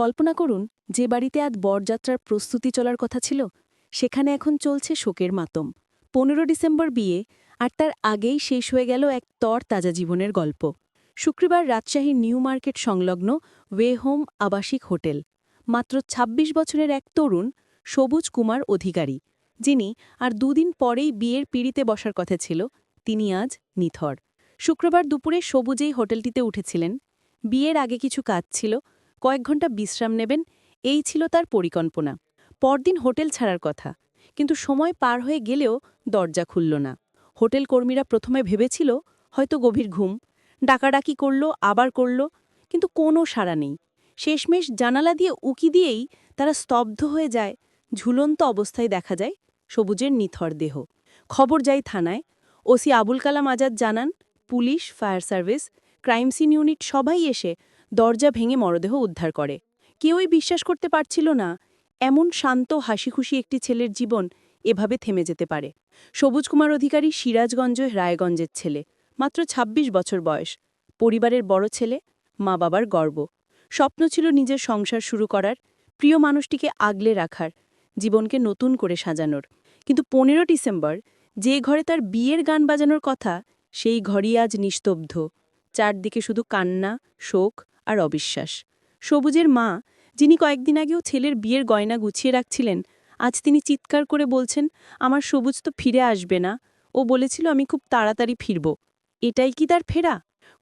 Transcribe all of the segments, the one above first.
কল্পনা করুন, যে বাড়িতে আজ বরযাত্রার প্রস্তুতি চলার কথা ছিল, সেখানে এখন চলছে শোকের মাতম। পনেরো ডিসেম্বর বিয়ে, আর তার আগেই শেষ হয়ে গেল এক তর তাজা জীবনের গল্প। শুক্রবার রাজশাহীর নিউ মার্কেট সংলগ্ন ওয়ে হোম আবাসিক হোটেল। মাত্র ২৬ বছরের এক তরুণ, সবুজ কুমার অধিকারী, যিনি আর দুদিন পরেই বিয়ের পিড়িতে বসার কথা ছিল, তিনি আজ নিথর। শুক্রবার দুপুরে সবুজেই হোটেলটিতে উঠেছিলেন। বিয়ের আগে কিছু কাজ ছিল কয়েক ঘণ্টা বিশ্রাম নেবেন, এই ছিল তার পরিকল্পনা। পরদিন হোটেল ছাড়ার কথা, কিন্তু সময় পার হয়ে গেলেও দরজা খুলল না। হোটেল কর্মীরা প্রথমে ভেবেছিল, হয়তো গভীর ঘুম, ডাকাডাকি করল, আবার করল, কিন্তু কোনো সাড়া নেই। শেষমেশ জানালা দিয়ে উকি দিয়েই তারা স্তব্ধ হয়ে যায়, ঝুলন্ত অবস্থায় দেখা যায় সবুজের নিথর দেহ। খবর যায় থানায়, ওসি আবুল কালাম আজাদ জানান, police, fire service, crime scene unit সবাই এসে দরজা ভেঙে মরদেহ উদ্ধার করে। কেউই বিশ্বাস করতে পারছিল না, এমন শান্ত, হাসিখুশি একটি ছেলের জীবন এভাবে থেমে যেতে পারে। সবুজ কুমার অধিকারী সিরাজগঞ্জ রায়গঞ্জের ছেলে, মাত্র ২৬ বছর বয়স। পরিবারের বড় ছেলে, মা বাবার গর্ব। স্বপ্ন ছিল নিজের সংসার শুরু করার, প্রিয় মানুষটিকে আগলে রাখার, জীবনকে নতুন করে সাজানোর। কিন্তু পনেরো ডিসেম্বর, যে ঘরে তার বিয়ের গান বাজানোর কথা, সেই ঘরই আজ নিস্তব্ধ। চারদিকে শুধু কান্না, শোক আর অবিশ্বাস। সবুজের মা, যিনি কয়েকদিন আগেও ছেলের বিয়ের গয়না গুছিয়ে রাখছিলেন, আজ তিনি চিৎকার করে বলছেন, আমার সবুজ তো ফিরে আসবে না। ও বলেছিল, আমি খুব তাড়াতাড়ি ফিরব। এটাই কি তার ফেরা?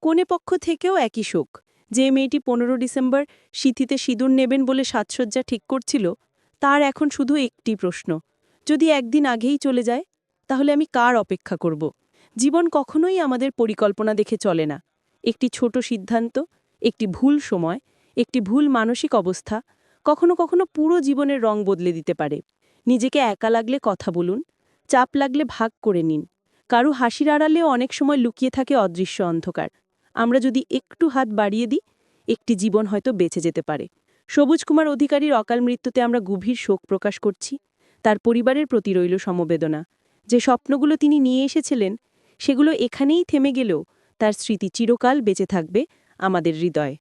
কোনে পক্ষ থেকেও একই শোক। যে মেয়েটি পনেরো ডিসেম্বর সিথিতে সিঁদুর নেবেন বলে সাজসজ্জা ঠিক করছিল, তার এখন শুধু একটি প্রশ্ন, যদি একদিন আগেই চলে যায়, তাহলে আমি কার অপেক্ষা করব? জীবন কখনোই আমাদের পরিকল্পনা দেখে চলে না। একটি ছোট সিদ্ধান্ত একটি ভুল সময়, একটি ভুল মানসিক অবস্থা কখনো কখনো পুরো জীবনের রং বদলে দিতে পারে। নিজেকে একা লাগলে কথা বলুন, চাপ লাগলে ভাগ করে নিন। কারু হাসির আড়ালেও অনেক সময় লুকিয়ে থাকে অদৃশ্য অন্ধকার। আমরা যদি একটু হাত বাড়িয়ে দিই, একটি জীবন হয়তো বেঁচে যেতে পারে। সবুজ কুমার অধিকারীর অকাল মৃত্যুতে আমরা গভীর শোক প্রকাশ করছি। তার পরিবারের প্রতি রইল সমবেদনা। যে স্বপ্নগুলো তিনি নিয়ে এসেছিলেন, সেগুলো এখানেই থেমে গেলেও তার স্মৃতি চিরকাল বেঁচে থাকবে আমাদের হৃদয়ে।